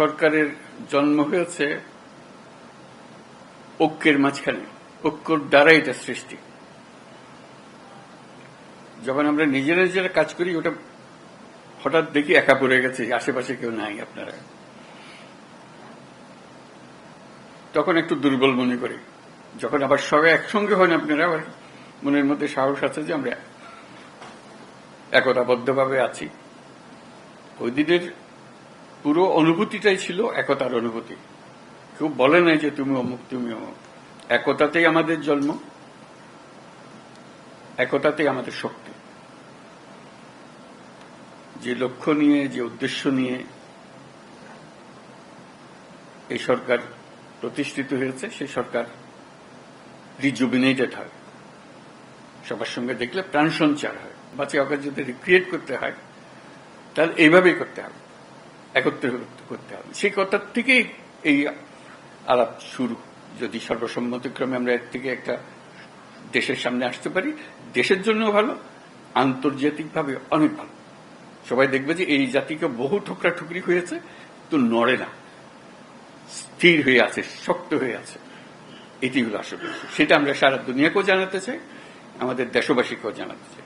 সরকারের জন্ম হয়েছে ঐক্যের মাঝখানে, ঐক্যর দ্বারা এটা সৃষ্টি। যখন আমরা নিজেরা নিজেরা কাজ করি, ওটা হঠাৎ দেখি একা পড়ে গেছে, আশেপাশে কেউ নাই আপনারা। তখন একটু দুর্বল মনে করি। যখন আবার সবাই একসঙ্গে হন আপনারা, আবার মনের মধ্যে সাহস আছে যে আমরা একতাবদ্ধভাবে আছি। ওই দিনের পুরো অনুভূতিটাই ছিল একতার অনুভূতি। কেউ বলে নাই যে তুমি অমুক তুমি অমুক। একতাতেই আমাদের জন্ম, একতাতেই আমাদের শক্তি। যে লক্ষ্য নিয়ে, যে উদ্দেশ্য নিয়ে এই সরকার প্রতিষ্ঠিত হয়েছে, সেই সরকার রিজুবিনেটেড হয়। সবার সঙ্গে দেখলে প্রাণ সঞ্চার হয়। বাচ্চা ওকে যদি রিক্রিয়েট করতে হয়, তাহলে এইভাবেই করতে হবে। একত্রে করতে হবে। সেই কথার থেকেই এই আলাপ শুরু। যদি সর্বসম্মতিক্রমে আমরা এর থেকে একটা দেশের সামনে আসতে পারি, দেশের জন্য ভালো, আন্তর্জাতিকভাবে অনেক ভালো। সবাই দেখবে যে এই জাতিকে বহু ঠোকরা ঠুকরি হয়েছে, তো নড়ে না। স্থির হয়ে আছে, শক্ত হয়ে আছে। এটি হলো আসল সেটা আমরা সারা দুনিয়াকেও জানাতে চাই, আমাদের দেশবাসীকেও জানাতে চাই।